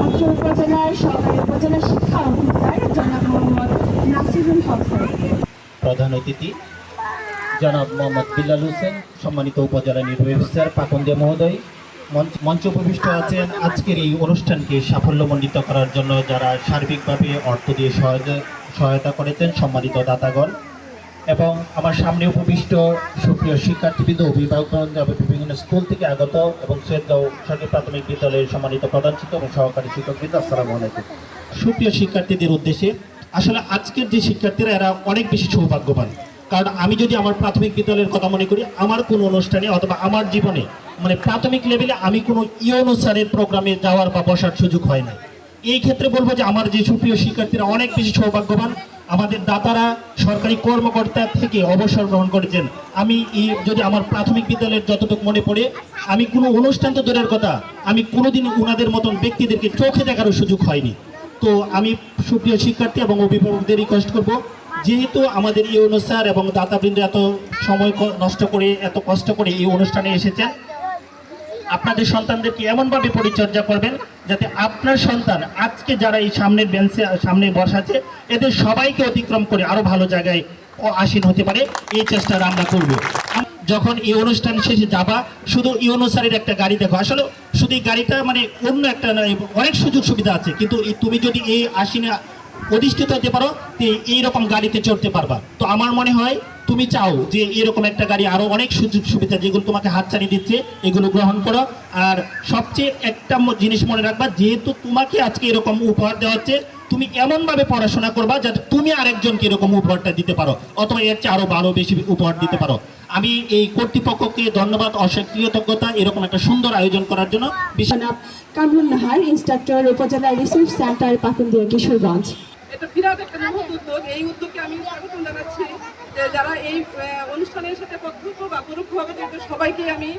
উপজেলার উপজেলা শিক্ষা অফিসার জনাব মোহাম্মদ নাসিরুল হক প্রধান অতিথি, জনাব মোহাম্মদ বিল্লাল হোসেন, সম্মানিত উপজেলা নির্বাহী অফিসার পাকন্দিয়া মহোদয়, মঞ্চ- উপবিষ্ট আছেন আজকের এই অনুষ্ঠানকে সাফল্যমণ্ডিত করার জন্য যারা সার্বিকভাবে অর্থ দিয়ে সহায়তা করেছেন সম্মানিত দাতাগণ। এবং আমার সামনে উপবিষ্ট সুপ্রিয় শিক্ষার্থীবৃন্দ অভিভাবকগণ বিভিন্ন স্কুল থেকে আগত এবং সৈয়দগাঁও সরকারি প্রাথমিক বিদ্যালয়ের সম্মানিত প্রধান শিক্ষক এবং সহকারী শিক্ষকবৃন্দ, আসসালামু আলাইকুম। সুপ্রিয় শিক্ষার্থীদের উদ্দেশ্যে, আসলে আজকের যে শিক্ষার্থীরা, এরা অনেক বেশি সৌভাগ্যবান। কারণ আমি যদি আমার প্রাথমিক বিদ্যালয়ের কথা মনে করি, আমার কোনো অনুষ্ঠানে অথবা আমার জীবনে মানে প্রাথমিক লেভেলে আমি কোনো ইয়নো স্যারের প্রোগ্রামে যাওয়ার বা বসার সুযোগ হয় না এই ক্ষেত্রে বলব যে, আমার যে সুপ্রিয় শিক্ষার্থীরা অনেক বেশি সৌভাগ্যবান। আমাদের দাতারা সরকারি কর্মকর্তা থেকে অবসর গ্রহণ করেছেন। আমি যদি আমার প্রাথমিক বিদ্যালয়ের যতটুকু মনে পড়ে, আমি কোনো অনুষ্ঠান তো দূরের কথা, আমি কোনোদিন ওনাদের মতন ব্যক্তিদেরকে চোখে দেখারও সুযোগ হয়নি। তো আমি সুপ্রিয় শিক্ষার্থী এবং অভিভাবকদের রিকোয়েস্ট করব, যেহেতু আমাদের এই অনুষ্ঠান এবং দাতাবৃন্দ এত সময় নষ্ট করে, এত কষ্ট করে এই অনুষ্ঠানে এসেছেন আপনাদের সন্তানদেরকে এমনভাবে পরিচর্যা করবেন যাতে আপনার সন্তান আজকে যারা এই সামনের বেঞ্চে, সামনে বসাছে এদের সবাইকে অতিক্রম করে আরও ভালো জায়গায় আসীন হতে পারে। এই চেষ্টাটা আমরা করব। যখন এই অনুষ্ঠান শেষে যাবা, শুধু ইউনুসারের একটা গাড়ি দেখো। আসলে শুধু এই গাড়িটা মানে অন্য একটা অনেক সুযোগ সুবিধা আছে। কিন্তু তুমি যদি এই আসীনে অধিষ্ঠিত হতে পারো, তো এইরকম গাড়িতে চড়তে পারবা। তো আমার মনে হয় তুমি চাও যে এরকম একটা গাড়ি আরও অনেক সুযোগ সুবিধা যেগুলো তোমাকে হাতছানি দিচ্ছে এগুলো গ্রহণ করো। আর সবচেয়ে একটা জিনিস মনে রাখবা যেহেতু তোমাকে আজকে এরকম উপহার দেওয়া হচ্ছে তুমি এমনভাবে পড়াশোনা করবা যাতে তুমি আরেকজনকে এরকম উপহারটা দিতে পারো অথবা এর চেয়ে আরও ভালো বেশি উপহার দিতে পারো। আমি এই কর্তৃপক্ষকে ধন্যবাদ অশেষ কৃতজ্ঞতা এরকম একটা সুন্দর আয়োজন করার জন্য। বিশেষ জনাব Kamrul Nahar instructor upazila research centre Pakundia Kishoreganj. এটা বিরাট একটা মহৎ উদ্যোগ। এই উদ্যোগকে আমি স্বাগতম জানাচ্ছি। যারা এই অনুষ্ঠানের সাথে প্রত্যক্ষ বা পরোক্ষভাবে জড়িত, সবাইকে আমি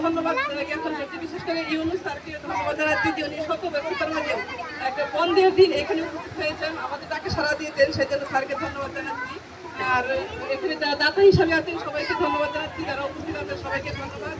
ধন্যবাদ জ্ঞাপন করছি বিশেষ করে এই স্যারকে ধন্যবাদ জানাচ্ছি যে উনি শত ব্যবস্থার মাঝে একটা বন্ধের দিন এখানে উপস্থিত হয়েছেন। আমাদের তাকে সারা দিয়েছেন সেজন্য স্যারকে ধন্যবাদ জানাচ্ছি। আর এখানে যারা দাতা হিসাবে আছেন, সবাইকে ধন্যবাদ জানাচ্ছি। যারা উপস্থিত আছেন, সবাইকে ধন্যবাদ।